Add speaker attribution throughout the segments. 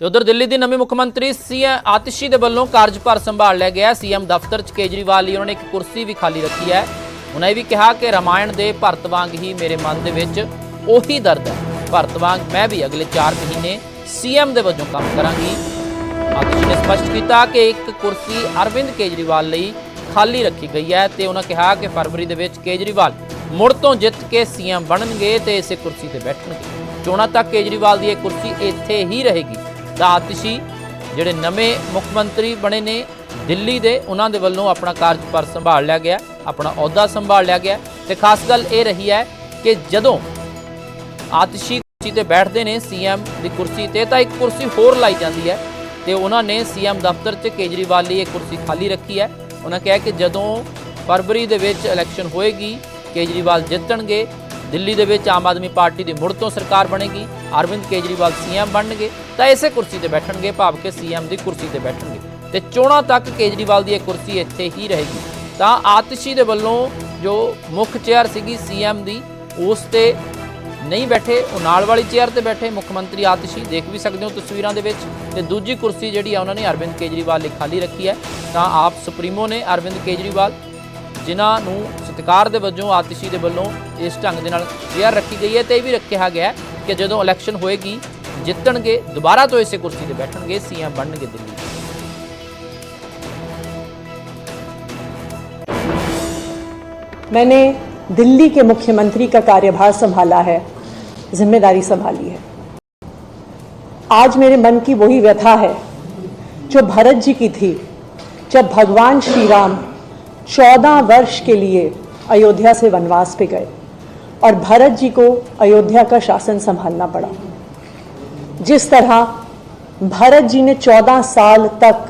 Speaker 1: ਤੇ ਉਧਰ ਦਿੱਲੀ ਦੀ ਨਵੇਂ ਮੁੱਖ ਮੰਤਰੀ ਸੀਐਮ ਆਤਿਸ਼ੀ ਦੇ ਵੱਲੋਂ ਕਾਰਜਭਾਰ ਸੰਭਾਲ ਲਿਆ ਗਿਆ। ਸੀਐਮ ਦਫ਼ਤਰ 'ਚ ਕੇਜਰੀਵਾਲ ਲਈ ਉਹਨਾਂ ਨੇ ਇੱਕ ਕੁਰਸੀ ਵੀ ਖਾਲੀ ਰੱਖੀ ਹੈ। ਉਹਨਾਂ ਇਹ ਵੀ ਕਿਹਾ ਕਿ ਰਾਮਾਇਣ ਦੇ ਭਰਤ ਵਾਂਗ ਹੀ ਮੇਰੇ ਮਨ ਦੇ ਵਿੱਚ ਉਹੀ ਦਰਦ ਹੈ। ਭਰਤ ਵਾਂਗ ਮੈਂ ਵੀ ਅਗਲੇ 4 ਮਹੀਨੇ ਸੀਐਮ ਦੇ ਵਜੋਂ ਕੰਮ ਕਰਾਂਗੀ। ਆਤਿਸ਼ੀ ਨੇ ਸਪਸ਼ਟ ਕੀਤਾ ਕਿ ਇੱਕ ਕੁਰਸੀ ਅਰਵਿੰਦ ਕੇਜਰੀਵਾਲ ਲਈ ਖਾਲੀ ਰੱਖੀ ਗਈ ਹੈ ਤੇ ਉਹਨਾਂ ਕਿਹਾ ਕਿ ਫਰਵਰੀ ਦੇ ਵਿੱਚ ਕੇਜਰੀਵਾਲ ਮੁੜ ਤੋਂ ਜਿੱਤ ਕੇ ਸੀਐਮ ਬਣਨਗੇ ਤੇ ਇਸੇ ਕੁਰਸੀ ਤੇ ਬੈਠਣਗੇ। ਚੋਣਾਂ ਤੱਕ ਕੇਜਰੀਵਾਲ ਦੀ ਇਹ ਕੁਰਸੀ ਇੱਥੇ ਹੀ ਰਹੇਗੀ। ਆਤਿਸ਼ੀ ਜਿਹੜੇ ਨਵੇਂ ਮੁੱਖ ਮੰਤਰੀ ਬਣੇ ਨੇ ਦਿੱਲੀ ਦੇ, ਉਹਨਾਂ ਦੇ ਵੱਲੋਂ ਆਪਣਾ ਕਾਰਜਭਾਰ ਸੰਭਾਲ ਲਿਆ ਗਿਆ, ਆਪਣਾ ਅਹੁਦਾ ਸੰਭਾਲ ਲਿਆ ਗਿਆ। ਤੇ ਖਾਸ ਗੱਲ ਇਹ ਰਹੀ ਹੈ ਕਿ ਜਦੋਂ ਆਤਿਸ਼ੀ ਕੁਰਸੀ ਤੇ ਬੈਠਦੇ ਨੇ ਸੀਐਮ ਦੀ ਕੁਰਸੀ ਤੇ, ਤਾਂ ਇੱਕ ਕੁਰਸੀ ਹੋਰ ਲਾਈ ਜਾਂਦੀ ਹੈ ਤੇ ਉਹਨਾਂ ਨੇ ਸੀਐਮ ਦਫ਼ਤਰ 'ਚ ਕੇਜਰੀਵਾਲ ਲਈ ਇਹ ਕੁਰਸੀ ਖਾਲੀ ਰੱਖੀ ਹੈ। ਉਹਨਾਂ ਕਿਹਾ ਕਿ ਜਦੋਂ ਫਰਵਰੀ ਦੇ ਵਿੱਚ ਇਲੈਕਸ਼ਨ ਹੋਏਗੀ, ਕੇਜਰੀਵਾਲ ਜਿੱਤਣਗੇ ਦਿੱਲੀ ਦੇ ਵਿੱਚ ਆਮ ਆਦਮੀ ਪਾਰਟੀ ਦੀ ਮੁੜ ਤੋਂ ਸਰਕਾਰ ਬਣੇਗੀ, ਅਰਵਿੰਦ ਕੇਜਰੀਵਾਲ ਸੀਐਮ ਬਣਨਗੇ, ਤਾਂ ਇਸੇ ਕੁਰਸੀ ਤੇ ਬੈਠਣਗੇ, ਭਾਵ ਕਿ ਸੀਐਮ ਦੀ ਕੁਰਸੀ ਤੇ ਬੈਠਣਗੇ। ਤੇ ਚੋਣਾਂ ਤੱਕ ਕੇਜਰੀਵਾਲ ਦੀ ਇਹ ਕੁਰਸੀ ਇੱਥੇ ਹੀ ਰਹੇਗੀ। ਤਾਂ ਆਤਿਸ਼ੀ ਦੇ ਵੱਲੋਂ ਜੋ ਮੁੱਖ ਚੇਅਰ ਸੀਗੀ ਸੀਐਮ ਦੀ, ਉਸ ਤੇ ਨਹੀਂ ਬੈਠੇ, ਉਹ ਨਾਲ ਵਾਲੀ ਚੇਅਰ ਤੇ ਬੈਠੇ ਮੁੱਖ ਮੰਤਰੀ ਆਤਿਸ਼ੀ, ਦੇਖ ਵੀ ਸਕਦੇ ਹੋ ਤਸਵੀਰਾਂ ਦੇ ਵਿੱਚ। ਤੇ ਦੂਜੀ ਕੁਰਸੀ ਜਿਹੜੀ ਆ, ਉਹਨਾਂ ਨੇ ਅਰਵਿੰਦ ਕੇਜਰੀਵਾਲ ਲਈ ਖਾਲੀ ਰੱਖੀ ਹੈ। ਤਾਂ ਆਪ ਸੁਪਰੀਮੋ ਨੇ ਅਰਵਿੰਦ ਕੇਜਰੀਵਾਲ ਜਿਨ੍ਹਾਂ ਨੂੰ ਸਤਿਕਾਰ ਦੇ ਵਜੋਂ ਆਤਿਸ਼ੀ ਦੇ ਵੱਲੋਂ ਇਸ ਢੰਗ ਦੇ ਨਾਲ ਚੇਅਰ ਰੱਖੀ ਗਈ ਹੈ ਤੇ ਇਹ ਵੀ ਰੱਖਿਆ ਗਿਆ ਹੈ ਕਿ ਜਦੋਂ ਇਲੈਕਸ਼ਨ ਹੋਏਗੀ ਜਿੱਤਣਗੇ ਦੁਬਾਰਾ ਤੋਂ ਇਸੇ ਕੁਰਸੀ ਤੇ ਬੈਠਣਗੇ ਸੀਐਮ ਬਣਨਗੇ ਦਿੱਲੀ ਦੇ।
Speaker 2: मैंने दिल्ली के मुख्यमंत्री का कार्यभार संभाला है जिम्मेदारी संभाली है आज मेरे मन की वही व्यथा है जो भरत जी की थी जब भगवान श्री राम चौदह वर्ष के लिए अयोध्या से वनवास पे गए और भरत जी को अयोध्या का शासन संभालना पड़ा। जिस तरह भरत जी ने चौदह साल तक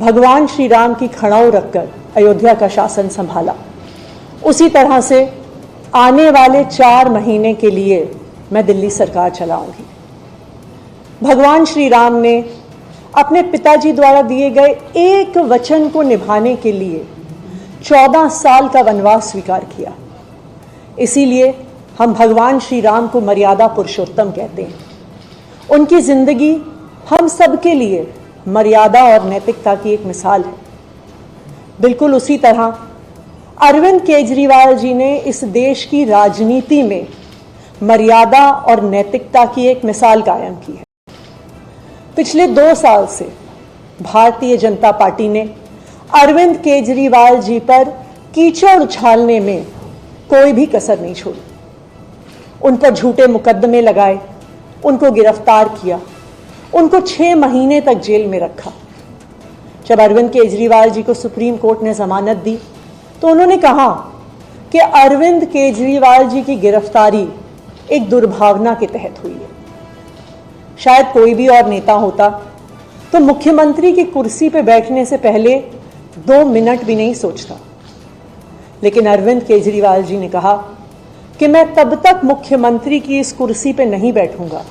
Speaker 2: भगवान श्री राम की खड़ाऊ रखकर अयोध्या का शासन संभाला, उसी तरह से आने वाले चार महीने के लिए मैं दिल्ली सरकार चलाऊँगी। भगवान श्री राम ने अपने पिताजी द्वारा दिए गए एक वचन को निभाने के लिए चौदह साल का वनवास स्वीकार किया। इसीलिए हम भगवान श्री राम को मर्यादा पुरुषोत्तम कहते हैं। उनकी ज़िंदगी हम सबके लिए मर्यादा और नैतिकता की एक मिसाल है। बिल्कुल उसी तरह अरविंद केजरीवाल जी ने इस देश की राजनीति में मर्यादा और नैतिकता की एक मिसाल कायम की है। पिछले दो साल से भारतीय जनता पार्टी ने अरविंद केजरीवाल जी पर कीचड़ उछालने में कोई भी कसर नहीं छोड़ी। उन पर झूठे मुकदमे लगाए, उनको गिरफ़्तार किया, उनको छह महीने तक जेल में रखा। जब अरविंद केजरीवाल जी को सुप्रीम कोर्ट ने जमानत दी तो उन्होंने कहा कि अरविंद केजरीवाल जी की गिरफ्तारी एक दुर्भावना के तहत हुई है। शायद कोई भी और नेता होता तो मुख्यमंत्री की कुर्सी पर बैठने से पहले दो मिनट भी नहीं सोचता। लेकिन अरविंद केजरीवाल जी ने कहा कि मैं तब तक मुख्यमंत्री की इस कुर्सी पे नहीं बैठूँगा,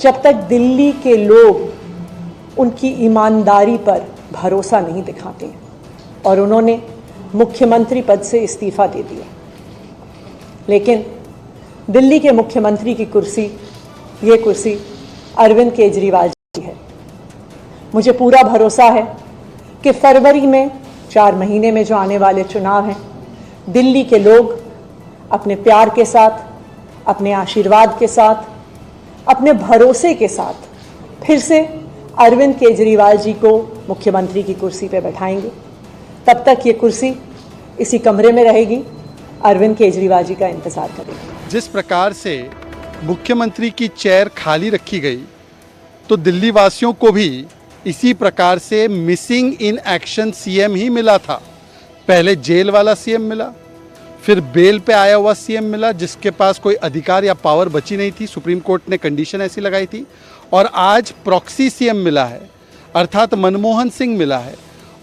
Speaker 2: जब तक दिल्ली के लोग उनकी ईमानदारी पर भरोसा नहीं दिखाते और उन्होंने मुख्यमंत्री पद से इस्तीफा दे दिया। लेकिन दिल्ली के मुख्यमंत्री की कुर्सी, ये कुर्सी अरविंद केजरीवाल जी की है। मुझे पूरा भरोसा है कि फरवरी में, चार महीने में जो आने वाले चुनाव हैं, दिल्ली के लोग अपने प्यार के साथ, अपने आशीर्वाद के साथ, अपने भरोसे के साथ फिर से अरविंद केजरीवाल जी को मुख्यमंत्री की कुर्सी पर बैठाएँगे। तब तक ये कुर्सी इसी कमरे में रहेगी। अरविंद केजरीवाल जी का इंतज़ार करेगी।
Speaker 3: जिस प्रकार से मुख्यमंत्री की चेयर खाली रखी गई तो दिल्ली वासियों को भी इसी प्रकार से मिसिंग इन एक्शन सीएम ही मिला था। पहले जेल वाला सीएम मिला, फिर बेल पे आया हुआ सीएम मिला, जिसके पास कोई अधिकार या पावर बची नहीं थी। सुप्रीम कोर्ट ने कंडीशन ऐसी लगाई थी और आज प्रॉक्सी सीएम मिला है, अर्थात मनमोहन सिंह मिला है।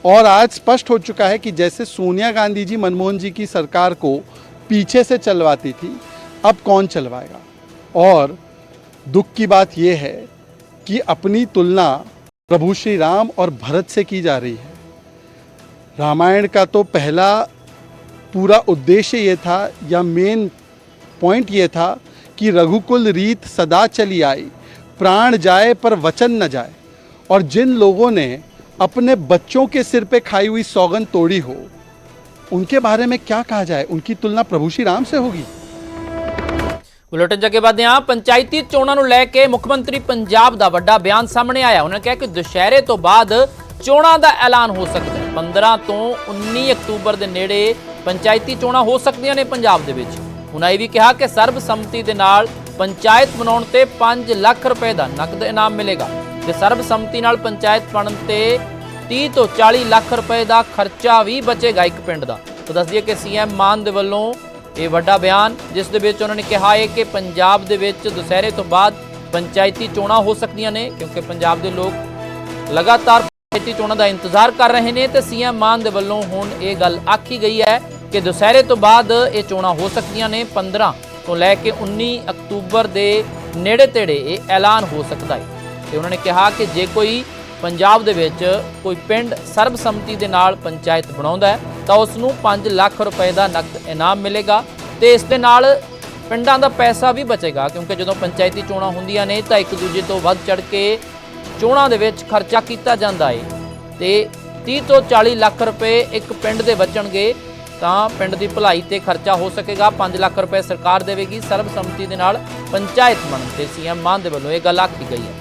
Speaker 3: और आज स्पष्ट हो चुका है कि जैसे सोनिया गांधी जी मनमोहन जी की सरकार को पीछे से चलवाती थी, अब कौन चलवाएगा? और दुख की बात यह है कि अपनी तुलना प्रभु श्री राम और भरत से की जा रही है। रामायण का तो पहला पूरा उद्देश्य ये था, या मेन पॉइंट ये था कि रघुकुल रीत सदा चली आई, प्राण जाए पर वचन न जाए। और जिन लोगों ने अपने बच्चों के सिर पे खाई हुई सौगन तोड़ी हो, उनके बारे में क्या कहा जाए? उनकी तुलना प्रभु श्री राम से होगी।
Speaker 1: ਬੁਲੇਟਿਨ ਜੱਗੇ ਵਧਦੇ ਹਾਂ। ਪੰਚਾਇਤੀ ਚੋਣਾਂ ਨੂੰ ਲੈ ਕੇ ਮੁੱਖ ਮੰਤਰੀ ਪੰਜਾਬ ਦਾ ਵੱਡਾ ਬਿਆਨ ਸਾਹਮਣੇ ਆਇਆ। ਉਹਨਾਂ ਕਿਹਾ ਕਿ ਦੁਸ਼ਹਿਰੇ ਤੋਂ ਬਾਅਦ ਚੋਣਾਂ ਦਾ ਐਲਾਨ ਹੋ ਸਕਦਾ ਹੈ। 15 ਤੋਂ 19 ਅਕਤੂਬਰ ਦੇ ਨੇੜੇ ਪੰਚਾਇਤੀ ਚੋਣਾਂ ਹੋ ਸਕਦੀਆਂ ਨੇ ਪੰਜਾਬ ਦੇ ਵਿੱਚ। ਉਹਨਾਂ ਇਹ ਵੀ ਕਿਹਾ ਕਿ ਸਰਬਸੰਮਤੀ ਦੇ ਨਾਲ ਪੰਚਾਇਤ ਬਣਾਉਣ ਤੇ 5 ਲੱਖ ਰੁਪਏ ਦਾ ਨਕਦ ਇਨਾਮ ਮਿਲੇਗਾ। ਤੇ ਸਰਬਸੰਮਤੀ ਨਾਲ ਪੰਚਾਇਤ ਬਣਨ ਤੇ 30 ਤੋਂ 40 ਲੱਖ ਰੁਪਏ ਦਾ ਖਰਚਾ ਵੀ ਬਚੇਗਾ ਇੱਕ ਪਿੰਡ ਦਾ। ਤਾਂ ਦੱਸ ਦਈਏ ਕਿ ਸੀਐਮ ਮਾਨ ਦੇ ਵੱਲੋਂ ਇਹ ਵੱਡਾ ਬਿਆਨ, ਜਿਸ ਦੇ ਵਿੱਚ ਉਹਨਾਂ ਨੇ ਕਿਹਾ ਹੈ ਕਿ ਪੰਜਾਬ ਦੇ ਵਿੱਚ ਦੁਸਹਿਰੇ ਤੋਂ ਬਾਅਦ ਪੰਚਾਇਤੀ ਚੋਣਾਂ ਹੋ ਸਕਦੀਆਂ ਨੇ, ਕਿਉਂਕਿ ਪੰਜਾਬ ਦੇ ਲੋਕ ਲਗਾਤਾਰ ਪੰਚਾਇਤੀ ਚੋਣਾਂ ਦਾ ਇੰਤਜ਼ਾਰ ਕਰ ਰਹੇ ਨੇ ਤੇ ਸੀਐਮ ਮਾਨ ਦੇ ਵੱਲੋਂ ਹੁਣ ਇਹ ਗੱਲ ਆਖੀ ਗਈ ਹੈ ਕਿ ਦੁਸਹਿਰੇ ਤੋਂ ਬਾਅਦ ਇਹ ਚੋਣਾਂ ਹੋ ਸਕਦੀਆਂ ਨੇ 15 ਤੋਂ ਲੈ ਕੇ 19 ਅਕਤੂਬਰ ਦੇ ਨੇੜੇ ਤੇੜੇ ਇਹ ਐਲਾਨ ਹੋ ਸਕਦਾ ਹੈ। ਤੇ ਉਹਨਾਂ ਨੇ ਕਿਹਾ ਕਿ ਜੇ ਕੋਈ ਪੰਜਾਬ ਦੇ ਵਿੱਚ ਕੋਈ ਪਿੰਡ ਸਰਬਸੰਮਤੀ ਦੇ ਨਾਲ ਪੰਚਾਇਤ ਬਣਾਉਂਦਾ ਹੈ, ਤਾਂ ਉਸ ਨੂੰ 5 ਲੱਖ ਰੁਪਏ ਦਾ ਨਕਦ ਇਨਾਮ ਮਿਲੇਗਾ ਤੇ ਇਸ ਦੇ ਨਾਲ ਪਿੰਡਾਂ ਦਾ ਪੈਸਾ ਵੀ ਬਚੇਗਾ, ਕਿਉਂਕਿ ਜਦੋਂ ਪੰਚਾਇਤੀ ਚੋਣਾਂ ਹੁੰਦੀਆਂ ਨੇ ਤਾਂ ਇੱਕ ਦੂਜੇ ਤੋਂ ਵੱਧ ਚੜ ਕੇ ਚੋਣਾਂ ਦੇ ਵਿੱਚ ਖਰਚਾ ਕੀਤਾ ਜਾਂਦਾ ਏ। ਤੇ 30 ਤੋਂ 40 ਲੱਖ ਰੁਪਏ ਇੱਕ ਪਿੰਡ ਦੇ ਬਚਣਗੇ, ਤਾਂ ਪਿੰਡ ਦੀ ਭਲਾਈ ਤੇ ਖਰਚਾ ਹੋ ਸਕੇਗਾ। 5 ਲੱਖ ਰੁਪਏ ਸਰਕਾਰ ਦੇਵੇਗੀ, ਸਰਬਸੰਮਤੀ ਦੇ ਨਾਲ ਪੰਚਾਇਤ ਬਣਨ ਤੇ ਸੀਐਮ ਮਾਨ ਦੇ ਵੱਲੋਂ ਇਹ ਗੱਲ ਆਖੀ ਗਈ ਹੈ।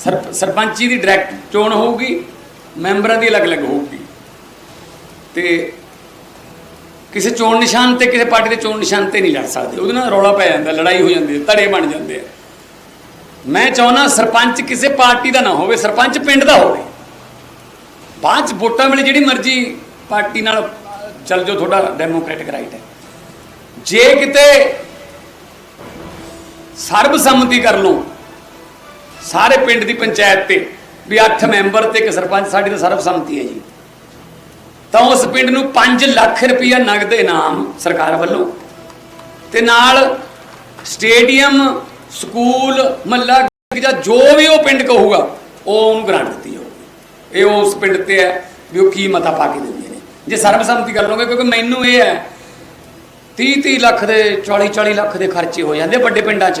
Speaker 4: ਸਰਪੰਚੀ ਦੀ ਡਾਇਰੈਕਟ ਚੋਣ ਹੋਊਗੀ, ਮੈਂਬਰਾਂ ਦੀ ਅਲੱਗ-ਅਲੱਗ ਹੋਊਗੀ। ਤੇ ਕਿਸੇ ਚੋਣ ਨਿਸ਼ਾਨ ਤੇ ਕਿਸੇ ਪਾਰਟੀ ਦੇ ਚੋਣ ਨਿਸ਼ਾਨ ਤੇ ਨਹੀਂ ਲੜ ਸਕਦੇ। ਉਹਦੇ ਨਾਲ ਰੌਲਾ ਪੈ ਜਾਂਦਾ, ਲੜਾਈ ਹੋ ਜਾਂਦੀ ਹੈ, ਧੜੇ ਬਣ ਜਾਂਦੇ ਆ। ਮੈਂ ਚਾਹੁੰਦਾ ਸਰਪੰਚ ਕਿਸੇ ਪਾਰਟੀ ਦਾ ਨਾ ਹੋਵੇ, ਸਰਪੰਚ ਪਿੰਡ ਦਾ ਹੋਵੇ। ਬਾਅਦ ਚ ਵੋਟਾਂ ਵੇਲੇ ਜਿਹੜੀ ਮਰਜ਼ੀ ਪਾਰਟੀ ਨਾਲ ਚੱਲ ਜਾਓ, ਤੁਹਾਡਾ ਡੈਮੋਕ੍ਰੈਟਿਕ ਰਾਈਟ ਹੈ। ਜੇ ਕਿਤੇ ਸਰਬਸੰਮਤੀ ਕਰ ਲਓ ਸਾਰੇ ਪਿੰਡ ਦੀ ਪੰਚਾਇਤ ਤੇ ਵੀ 8 ਮੈਂਬਰ ਤੇ ਇੱਕ ਸਰਪੰਚ, ਸਾਡੀ ਤਾਂ ਸਰਬਸੰਮਤੀ ਹੈ ਜੀ। ਤਾਂ ਉਸ ਪਿੰਡ ਨੂੰ 5 ਲੱਖ ਰੁਪਇਆ ਨਗਦ ਇਨਾਮ ਸਰਕਾਰ ਵੱਲੋਂ ਤੇ ਨਾਲ ਸਟੇਡੀਅਮ, ਸਕੂਲ ਮੱਲਾ ਜਾਂ ਜੋ ਵੀ ਉਹ ਪਿੰਡ ਕਹੂਗਾ, ਉਹ ਉਹਨੂੰ ਗ੍ਰਾਂਟ ਦਿੱਤੀ ਜਾਊਗੀ। ਇਹ ਉਸ ਪਿੰਡ ਤੇ ਹੈ ਵੀ ਉਹ ਕੀ ਮਤਾ ਪਾ ਕੇ ਦਿੰਦੇ ਨੇ। ਜੇ ਸਰਬਸੰਮਤੀ ਕਰ ਲਓਗੇ ਕਿਉਂਕਿ ਮੈਨੂੰ ਇਹ ਹੈ 30 30 ਲੱਖ ਦੇ 40 40 ਲੱਖ ਦੇ ਖਰਚੇ ਹੋ ਜਾਂਦੇ ਵੱਡੇ ਪਿੰਡਾਂ 'ਚ।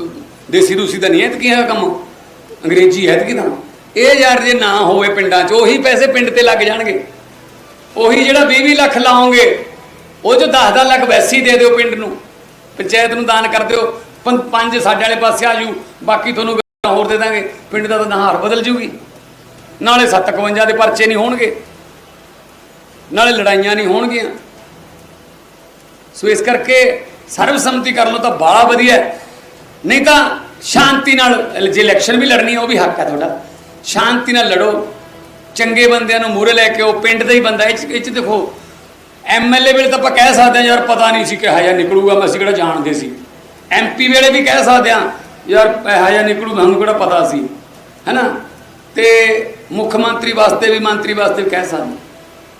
Speaker 4: ਦੇਸੀ ਦੂਸੀ ਦਾ ਨਹੀਂ ਐਤਕੀ ਹੈ ਕੰਮ। ਅੰਗਰੇਜ਼ੀ ਐਤਕੀ ਤਾਂ। ਇਹ ਯਾਰ ਜੇ ਨਾ ਹੋਵੇ ਪਿੰਡਾਂ 'ਚ, ਉਹੀ ਪੈਸੇ ਪਿੰਡ ਤੇ ਲੱਗ ਜਾਣਗੇ। ਉਹੀ ਜਿਹੜਾ 20 ਲੱਖ ਲਾਓਗੇ, ਉਹ ਜੋ 10-10 ਲੱਖ ਵੈਸੀ ਦੇ ਦਿਓ ਪਿੰਡ ਨੂੰ। ਪੰਚਾਇਤ ਨੂੰ ਦਾਨ ਕਰ ਦਿਓ, ਪੰ- ਪੰਜ ਸਾਡੇ ਵਾਲੇ ਪਾਸੇ ਆ ਜੂ ਬਾਕੀ ਤੁਹਾਨੂੰ ਹੋਰ ਦੇ ਦਾਂਗੇ। ਪਿੰਡ ਦਾ ਤਾਂ ਨਹਾਰ ਬਦਲ ਜੂਗੀ ਨਾਲੇ 751 ਦੇ ਪਰਚੇ ਨਹੀਂ ਹੋਣਗੇ। ਨਾਲੇ ਲੜਾਈਆਂ ਨਹੀਂ ਹੋਣਗੀਆਂ। ਸੋ ਇਸ ਕਰਕੇ ਸਰਬਸੰਮਤੀ ਕਰ ਲਓ ਤਾਂ ਬਾਲਾ ਵਧੀਆ। ਨਹੀਂ ਤਾਂ ਸ਼ਾਂਤੀ ਨਾਲ, ਜੇ ਇਲੈਕਸ਼ਨ ਵੀ ਲੜਨੀ ਉਹ ਵੀ ਹੱਕ ਹੈ ਤੁਹਾਡਾ। ਸ਼ਾਂਤੀ ਨਾਲ ਲੜੋ। ਚੰਗੇ ਬੰਦਿਆਂ ਨੂੰ ਮੂਹਰੇ ਲੈ ਕੇ ਉਹ ਪਿੰਡ ਦਾ ਹੀ ਬੰਦਾ, ਇਹ 'ਚ ਇਹ 'ਚ ਦੇਖੋ ਐਮਐਲਏ ਵੇਲੇ ਤਾਂ ਆਪਾਂ ਕਹਿ ਸਕਦੇ ਹਾਂ, ਯਾਰ ਪਤਾ ਨਹੀਂ ਸੀ ਕਿ ਹਜਾ ਨਿਕਲੂਗਾ, ਮੈਂ ਅਸੀਂ ਕਿਹੜਾ ਜਾਣਦੇ ਸੀ। ਐਮਪੀ ਵੇਲੇ ਵੀ ਕਹਿ ਸਕਦੇ ਹਾਂ, ਯਾਰ ਹਜਾ ਨਿਕਲੂ ਸਾਨੂੰ ਕਿਹੜਾ ਪਤਾ ਸੀ। ਹੈਨਾ? ਤੇ ਮੁੱਖ ਮੰਤਰੀ ਵਾਸਤੇ ਵੀ ਮੰਤਰੀ ਵਾਸਤੇ ਵੀ ਕਹਿ ਸਕਦੇ।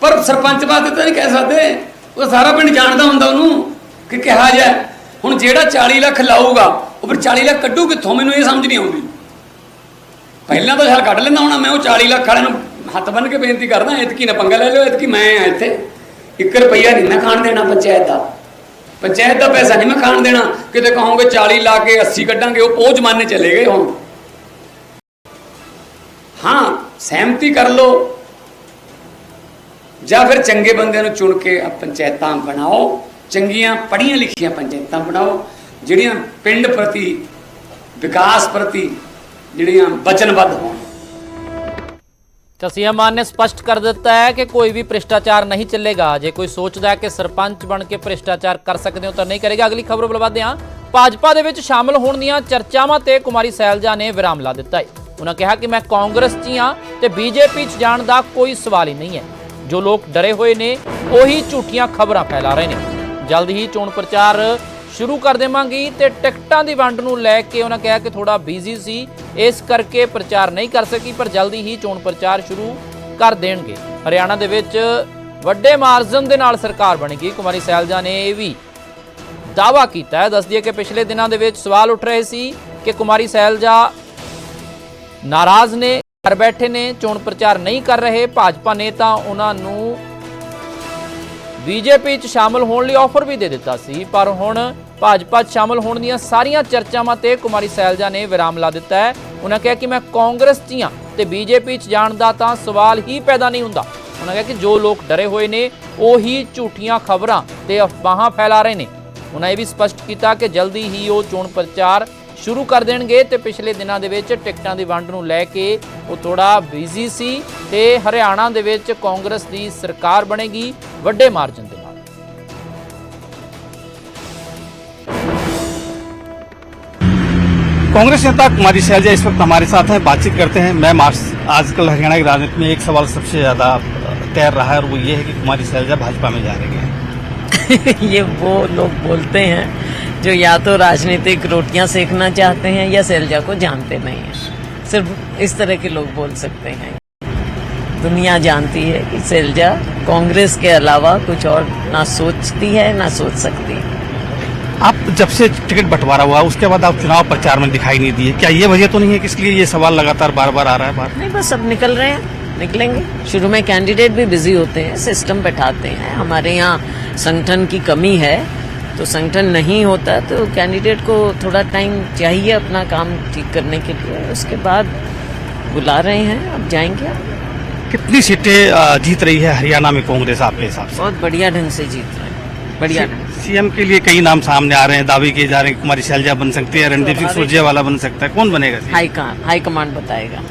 Speaker 4: ਪਰ ਸਰਪੰਚ ਵਾਸਤੇ ਤਾਂ ਨਹੀਂ ਕਹਿ ਸਕਦੇ। ਉਹ ਸਾਰਾ ਪਿੰਡ ਜਾਣਦਾ ਹੁੰਦਾ ਉਹਨੂੰ ਕਿ ਕਿਹਾ ਜਾ ਹੁਣ ਜਿਹੜਾ 40 ਲੱਖ ਲਾਊਗਾ, ਉਹ ਫਿਰ 40 ਲੱਖ ਕੱਢੂ ਕਿੱਥੋਂ? ਮੈਨੂੰ ਇਹ ਸਮਝ ਨਹੀਂ ਆਉਂਦੀ। ਪਹਿਲਾਂ ਤਾਂ ਛਾਲ ਕੱਢ ਲੈਂਦਾ ਹੋਣਾ, ਮੈਂ ਉਹ 40 ਲੱਖ ਵਾਲਿਆਂ ਨੂੰ ਹੱਥ ਬੰਨ ਕੇ ਬੇਨਤੀ ਕਰਦਾ ਇਤਕੀ ਨਾ ਪੰਗਾ ਲੈ ਲਿਓ ਇਤਕੀ ਮੈਂ ਆ ਇੱਥੇ। 1 ਰੁਪਈਆ ਨਹੀਂ ਮੈਂ ਖਾਣ ਦੇਣਾ ਪੰਚਾਇਤ ਦਾ। ਪੰਚਾਇਤ ਦਾ ਪੈਸਾ ਨਹੀਂ ਮੈਂ ਖਾਣ ਦੇਣਾ। ਕਿਤੇ ਕਹੋਗੇ 40 ਲਾ ਕੇ 80 ਕੱਢਾਂਗੇ, ਉਹ ਉਹ ਜ਼ਮਾਨੇ ਚਲੇ ਗਏ ਹੁਣ। ਹਾਂ, ਸਹਿਮਤੀ ਕਰ ਲਓ। ਜਾਂ ਫਿਰ ਚੰਗੇ ਬੰਦਿਆਂ ਨੂੰ ਚੁਣ ਕੇ ਪੰਚਾਇਤਾਂ ਬਣਾਓ। ਚੰਗੀਆਂ ਪੜ੍ਹੀਆਂ ਲਿਖੀਆਂ ਪੰਚਾਇਤਾਂ ਬਣਾਓ, ਜਿਹੜੀਆਂ ਪਿੰਡ ਪ੍ਰਤੀ, ਵਿਕਾਸ ਪ੍ਰਤੀ ਜਿਹੜੀਆਂ ਵਚਨਬੱਧ ਹੋਣ।
Speaker 1: ਤਾਂ ਸੀਐਮ ਮਾਨ ਨੇ ਸਪਸ਼ਟ ਕਰ ਦਿੱਤਾ ਹੈ ਕਿ ਕੋਈ ਵੀ ਭ੍ਰਿਸ਼ਟਾਚਾਰ ਨਹੀਂ ਚੱਲੇਗਾ। ਜੇ ਕੋਈ ਸੋਚਦਾ ਹੈ ਕਿ ਸਰਪੰਚ ਬਣ ਕੇ ਭ੍ਰਿਸ਼ਟਾਚਾਰ ਕਰ ਸਕਦੇ ਹੋ ਤਾਂ ਨਹੀਂ ਕਰੇਗਾ। ਅਗਲੀ ਖਬਰ ਬਲਵਾਦੇ ਹਾਂ। ਭਾਜਪਾ ਦੇ ਵਿੱਚ ਸ਼ਾਮਲ ਹੋਣ ਦੀਆਂ ਚਰਚਾਵਾਂ ਤੇ ਕੁਮਾਰੀ ਸੈਲਜਾ ਨੇ ਵਿਰਾਮ ਲਾ ਦਿੱਤਾ ਹੈ। ਉਹਨਾਂ ਕਿਹਾ ਕਿ ਮੈਂ ਕਾਂਗਰਸ 'ਚ ਹੀ ਹਾਂ ਤੇ ਬੀਜੇਪੀ 'ਚ ਜਾਣ ਦਾ ਕੋਈ ਸਵਾਲ ਹੀ ਨਹੀਂ ਹੈ। ਜੋ ਲੋਕ ਡਰੇ ਹੋਏ ਨੇ, ਉਹੀ ਝੂਠੀਆਂ ਖਬਰਾਂ ਫੈਲਾ ਰਹੇ ਨੇ। ਜਲਦ ਹੀ ਚੋਣ ਪ੍ਰਚਾਰ ਸ਼ੁਰੂ ਕਰ ਦੇਵਾਂਗੀ ਤੇ ਟਿਕਟਾਂ ਦੀ ਵੰਡ ਨੂੰ ਲੈ ਕੇ ਉਹਨਾਂ ਕਿਹਾ ਕਿ ਥੋੜਾ ਬਿਜ਼ੀ ਸੀ, ਇਸ ਕਰਕੇ ਪ੍ਰਚਾਰ ਨਹੀਂ ਕਰ ਸਕੀ, ਪਰ ਜਲਦੀ ਹੀ ਚੋਣ ਪ੍ਰਚਾਰ ਸ਼ੁਰੂ ਕਰ ਦੇਣਗੇ। ਹਰਿਆਣਾ ਦੇ ਵਿੱਚ ਵੱਡੇ ਮਾਰਜਨ ਦੇ ਨਾਲ ਸਰਕਾਰ ਬਣੇਗੀ ਕੁਮਾਰੀ ਸੈਲਜਾ ਨੇ ਇਹ ਵੀ ਦਾਵਾ ਕੀਤਾ ਹੈ। ਦੱਸ ਦਈਏ ਕਿ ਪਿਛਲੇ ਦਿਨਾਂ ਦੇ ਵਿੱਚ ਸਵਾਲ ਉੱਠ ਰਹੇ ਸੀ ਕਿ ਕੁਮਾਰੀ ਸੈਲਜਾ ਨਾਰਾਜ਼ ਨੇ, ਘਰ ਬੈਠੇ ਨੇ, ਚੋਣ ਪ੍ਰਚਾਰ ਨਹੀਂ ਕਰ ਰਹੇ। ਭਾਜਪਾ ਨੇ ਤਾਂ ਉਹਨਾਂ ਨੂੰ ਬੀਜੇਪੀ 'ਚ ਸ਼ਾਮਲ ਹੋਣ ਲਈ ਆਫਰ ਵੀ ਦੇ ਦਿੱਤਾ ਸੀ, ਪਰ ਹੁਣ ਭਾਜਪਾ 'ਚ ਸ਼ਾਮਲ ਹੋਣ ਦੀਆਂ ਸਾਰੀਆਂ ਚਰਚਾਵਾਂ ਤੇ ਕੁਮਾਰੀ ਸੈਲਜਾ ਨੇ ਵਿਰਾਮ ਲਾ ਦਿੱਤਾ ਹੈ। ਉਹਨਾਂ ਕਿਹਾ ਕਿ ਮੈਂ ਕਾਂਗਰਸ 'ਚ ਹੀ ਹਾਂ ਤੇ ਬੀਜੇਪੀ 'ਚ ਜਾਣ ਦਾ ਤਾਂ ਸਵਾਲ ਹੀ ਪੈਦਾ ਨਹੀਂ ਹੁੰਦਾ। ਉਹਨਾਂ ਕਿਹਾ ਕਿ ਜੋ ਲੋਕ ਡਰੇ ਹੋਏ ਨੇ, ਉਹੀ ਝੂਠੀਆਂ ਖਬਰਾਂ ਤੇ ਅਫਵਾਹਾਂ ਫੈਲਾ ਰਹੇ ਨੇ। ਉਹਨਾਂ ਇਹ ਵੀ ਸਪਸ਼ਟ ਕੀਤਾ ਕਿ ਜਲਦੀ ਹੀ ਉਹ ਚੋਣ ਪ੍ਰਚਾਰ ਸ਼ੁਰੂ ਕਰ ਦੇਣਗੇ ਤੇ ਪਿਛਲੇ ਦਿਨਾਂ ਦੇ ਵਿੱਚ ਟਿਕਟਾਂ ਦੀ ਵੰਡ ਨੂੰ ਲੈ ਕੇ ਉਹ ਥੋੜਾ ਬਿਜ਼ੀ ਸੀ ਤੇ ਹਰਿਆਣਾ ਦੇ ਵਿੱਚ ਕਾਂਗਰਸ ਦੀ ਸਰਕਾਰ ਬਣੇਗੀ ਵੱਡੇ ਮਾਰਜਨ ਦੇ ਨਾਲ
Speaker 5: कांग्रेस नेता कुमारी सैलजा इस वक्त हमारे साथ हैं बातचीत करते हैं मैम आज आजकल हरियाणा की राजनीति में एक सवाल सबसे ज्यादा तैर रहा है और वो ये है कि कुमारी सैलजा भाजपा में जा रही है
Speaker 6: ये वो लोग बोलते हैं जो या तो राजनीतिक रोटियां सेकना चाहते हैं या सैलजा को जानते नहीं हैं सिर्फ़ इस तरह के लोग बोल सकते हैं। दुनिया जानती है कि सैलजा कांग्रेस के अलावा कुछ और ना सोचती है ना सोच सकती। है
Speaker 5: आप जब से टिकट बंटवारा हुआ उसके बाद आप चुनाव प्रचार में दिखाई नहीं दिए। क्या ये वजह तो नहीं है कि इसलिए ये सवाल लगातार बार बार आ रहा है बार?
Speaker 6: नहीं बस अब निकल रहे हैं निकलेंगे। शुरू में कैंडिडेट भी बिज़ी होते हैं सिस्टम बैठाते हैं। हमारे यहाँ संगठन की कमी है तो संगठन नहीं होता तो कैंडिडेट को थोड़ा टाइम चाहिए अपना काम ठीक करने के लिए उसके बाद बुला रहे हैं अब जाएँगे आप।
Speaker 5: कितनी सीटें जीत रही है हरियाणा में कांग्रेस आपके हिसाब से
Speaker 6: बहुत बढ़िया ढंग से जीत रहे हैं बढ़िया
Speaker 5: सीएम के लिए कई नाम सामने आ रहे हैं दावे किए जा रहे हैं कुमारी शैलजा बन सकती है रणदीप सिंह सुरजेवाला बन सकता है कौन बनेगा CM?
Speaker 6: High command high command बताएगा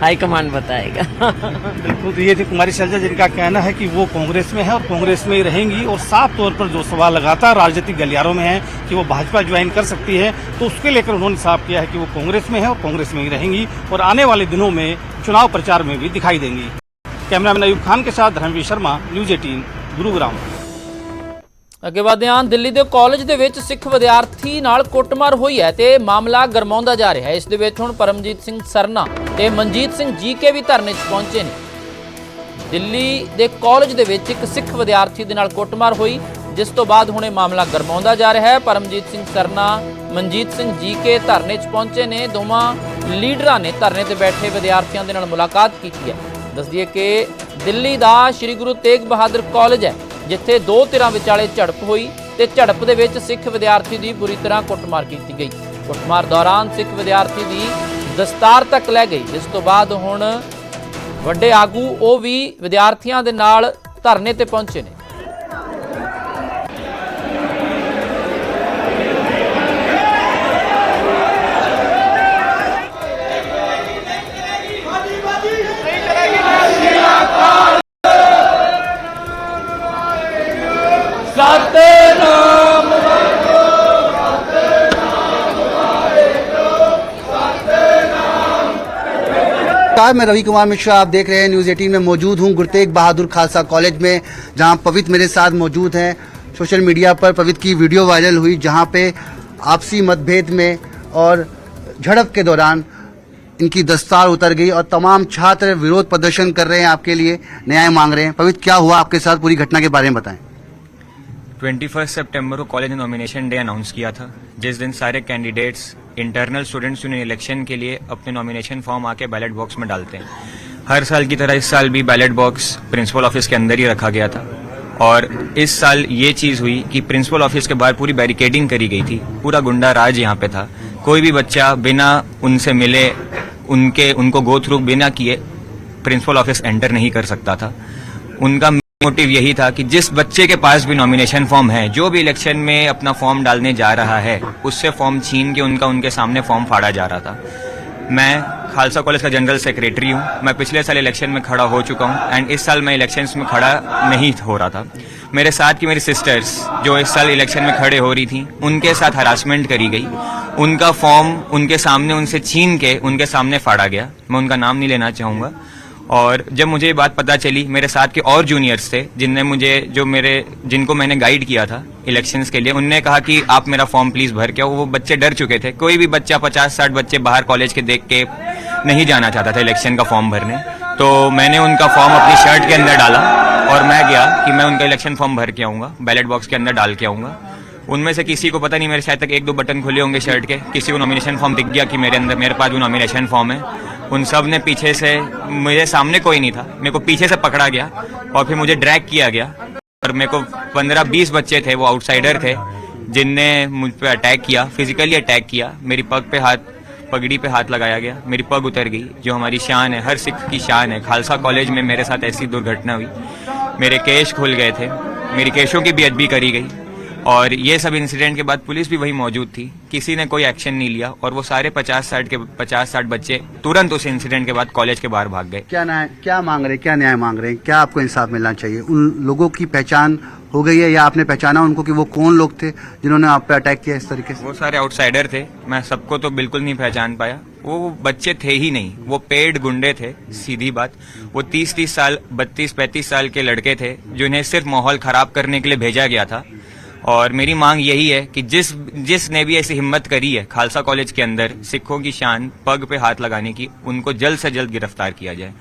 Speaker 6: हाई कमांड बताएगा
Speaker 5: बिल्कुल तो ये थी कुमारी सैलजा जिनका कहना है कि वो कांग्रेस में है और कांग्रेस में ही रहेंगी और साफ तौर पर जो सवाल लगातार राजनीतिक गलियारों में है कि वो भाजपा ज्वाइन कर सकती है तो उसके लेकर उन्होंने साफ किया है कि वो कांग्रेस में है और कांग्रेस में ही रहेंगी और आने वाले दिनों में चुनाव प्रचार में भी दिखाई देंगी कैमरामैन अयूब खान के साथ धर्मवीर शर्मा न्यूज एटीन गुरुग्राम
Speaker 1: ਅੱਗੇ ਵਧਦੇ ਹਾਂ ਦਿੱਲੀ ਦੇ ਕਾਲਜ ਦੇ ਵਿੱਚ ਸਿੱਖ ਵਿਦਿਆਰਥੀ ਨਾਲ ਕੁੱਟਮਾਰ ਹੋਈ ਹੈ ਤੇ ਮਾਮਲਾ ਗਰਮਾਉਂਦਾ ਜਾ ਰਿਹਾ ਹੈ ਇਸ ਦੇ ਵਿੱਚ ਹੁਣ ਪਰਮਜੀਤ ਸਿੰਘ ਸਰਨਾ ਤੇ ਮਨਜੀਤ ਸਿੰਘ ਜੀਕੇ ਵੀ ਧਰਨੇ 'ਚ ਪਹੁੰਚੇ ਨੇ। ਦਿੱਲੀ ਦੇ ਕਾਲਜ ਦੇ ਵਿੱਚ ਇੱਕ ਸਿੱਖ ਵਿਦਿਆਰਥੀ ਦੇ ਨਾਲ ਕੁੱਟਮਾਰ ਹੋਈ, ਜਿਸ ਤੋਂ ਬਾਅਦ ਹੁਣ ਇਹ ਮਾਮਲਾ ਗਰਮਾਉਂਦਾ ਜਾ ਰਿਹਾ ਹੈ। ਪਰਮਜੀਤ ਸਿੰਘ ਸਰਨਾ, ਮਨਜੀਤ ਸਿੰਘ ਜੀਕੇ ਧਰਨੇ 'ਚ ਪਹੁੰਚੇ ਨੇ। ਦੋਵਾਂ ਲੀਡਰਾਂ ਨੇ ਧਰਨੇ ਤੇ ਬੈਠੇ ਵਿਦਿਆਰਥੀਆਂ ਦੇ ਨਾਲ ਮੁਲਾਕਾਤ ਕੀਤੀ ਹੈ। ਦੱਸ ਦਈਏ ਕਿ ਦਿੱਲੀ ਦਾ ਸ੍ਰੀ ਗੁਰੂ ਤੇਗ ਬਹਾਦਰ ਕਾਲਜ ਹੈ, ਜਿੱਥੇ ਦੋ ਧਿਰਾਂ ਵਿਚਾਲੇ ਝੜਪ ਹੋਈ ਤੇ ਝੜਪ ਦੇ ਵਿੱਚ ਸਿੱਖ ਵਿਦਿਆਰਥੀ ਦੀ ਬੁਰੀ ਤਰ੍ਹਾਂ ਕੁੱਟਮਾਰ ਕੀਤੀ ਗਈ। ਕੁੱਟਮਾਰ ਦੌਰਾਨ ਸਿੱਖ ਵਿਦਿਆਰਥੀ ਦੀ ਦਸਤਾਰ ਤੱਕ ਲੈ ਗਈ, ਜਿਸ ਤੋਂ ਬਾਅਦ ਹੁਣ ਵੱਡੇ ਆਗੂ ਉਹ ਵੀ ਵਿਦਿਆਰਥੀਆਂ ਦੇ ਨਾਲ ਧਰਨੇ ਤੇ ਪਹੁੰਚੇ ਨੇ।
Speaker 7: नमस्कार मैं रवि कुमार मिश्रा, आप देख रहे हैं न्यूज़ 18 में मौजूद हूँ गुरु तेग बहादुर खालसा कॉलेज में, जहाँ पवित मेरे साथ मौजूद हैं। सोशल मीडिया पर पवित की वीडियो वायरल हुई, जहाँ पे आपसी मतभेद में और झड़प के दौरान इनकी दस्तार उतर गई और तमाम छात्र विरोध प्रदर्शन कर रहे हैं आपके लिए, न्याय मांग रहे हैं। पवित, क्या हुआ आपके साथ? पूरी घटना के बारे में बताएँ।
Speaker 8: ट्वेंटी फ़र्स्ट को कॉलेज ने नॉमिनेशन डे अनाउंस किया था, जिस दिन सारे candidates internal students union election के लिए अपने नॉमिनेशन फॉर्म आके बैलेट बॉक्स में डालते हैं। हर साल की तरह इस साल भी बैलेट बॉक्स प्रिंसिपल ऑफ़िस के अंदर ही रखा गया था। और इस साल ये चीज़ हुई कि प्रिंसिपल ऑफ़िस के बाहर पूरी बैरिकेडिंग करी गई थी। पूरा गुंडा राज यहाँ पे था। कोई भी बच्चा बिना उनसे मिले, उनके, उनको गो थ्रू बिना किए प्रिंसिपल ऑफ़िस एंटर नहीं कर सकता था। उनका मोटिव यही था कि जिस बच्चे के पास भी नॉमिनेशन फॉर्म है, जो भी इलेक्शन में अपना फॉर्म डालने जा रहा है, उससे फॉर्म छीन के उनका, उनके सामने फॉर्म फाड़ा जा रहा था। मैं खालसा कॉलेज का जनरल सेक्रेटरी हूँ। मैं पिछले साल इलेक्शन में खड़ा हो चुका हूँ एंड इस साल मैं इलेक्शन में खड़ा नहीं हो रहा था। मेरे साथ की मेरी सिस्टर्स जो इस साल इलेक्शन में खड़े हो रही थी, उनके साथ हरासमेंट करी गई। उनका फॉर्म उनके सामने, उनसे छीन के उनके सामने फाड़ा गया। मैं उनका नाम नहीं लेना चाहूँगा। और जब मुझे ये बात पता चली, मेरे साथ के और जूनियर्स थे, जिनने मुझे, जो मेरे, जिनको मैंने गाइड किया था इलेक्शंस के लिए, उनने कहा कि आप मेरा फॉर्म प्लीज़ भर के वो बच्चे डर चुके थे। कोई भी बच्चा पचास साठ बच्चे बाहर कॉलेज के देख के नहीं जाना चाहता था इलेक्शन का फॉर्म भरने। तो मैंने उनका फॉर्म अपनी शर्ट के अंदर डाला और मैं गया कि मैं उनका इलेक्शन फॉर्म भर के आऊँगा बैलेट बॉक्स के अंदर डाल के आऊँगा। उनमें से किसी को पता नहीं, मेरे शायद तक एक दो बटन खुले होंगे शर्ट के। किसी को नॉमिनेशन फॉर्म दिख गया कि मेरे अंदर, मेरे पास भी नॉमिनेशन फॉर्म है, उन सबने पीछे से, मेरे सामने कोई नहीं था। मेरे को पीछे से पकड़ा गया और फिर मुझे ड्रैग किया गया। और मेरे को पंद्रह बीस बच्चे थे, वो आउटसाइडर थे, जिनने मुझ पर अटैक किया फिजिकली अटैक किया। मेरी पग पे हाथ, पगड़ी पे हाथ लगाया गया। मेरी पग उतर गई, जो हमारी शान है, हर सिख की शान है। खालसा कॉलेज में मेरे साथ ऐसी दुर्घटना हुई। मेरे केश खुल गए थे। मेरी केशों की भी करी गई। और ये सब इंसिडेंट के बाद पुलिस भी वही मौजूद थी। किसी ने कोई एक्शन नहीं लिया और वो सारे पचास साठ के पचास साठ बच्चे तुरंत उस इंसिडेंट के बाद कॉलेज के बाहर भाग गए।
Speaker 7: क्या न्याय क्या मांग रहे हैं? क्या न्याय मांग रहे हैं? क्या आपको इंसाफ मिलना चाहिए? उन लोगों की पहचान हो गई है या आपने पहचाना उनको कि वो कौन लोग थे जिन्होंने आप पे अटैक किया इस तरीके से?
Speaker 8: वो सारे आउटसाइडर थे। मैं सबको तो बिल्कुल नहीं पहचान पाया। वो बच्चे थे ही नहीं। वो पेड गुंडे थे सीधी बात। वो तीस तीस साल बत्तीस पैंतीस साल के लड़के थे जिन्हें सिर्फ़ माहौल खराब करने के लिए भेजा गया था। और मेरी मांग यही है कि जिस, जिसने भी ऐसी हिम्मत करी है खालसा कॉलेज के अंदर, सिखों की शान, पग पे हाथ लगाने की, उनको जल्द से जल्द गिरफ़्तार किया जाए।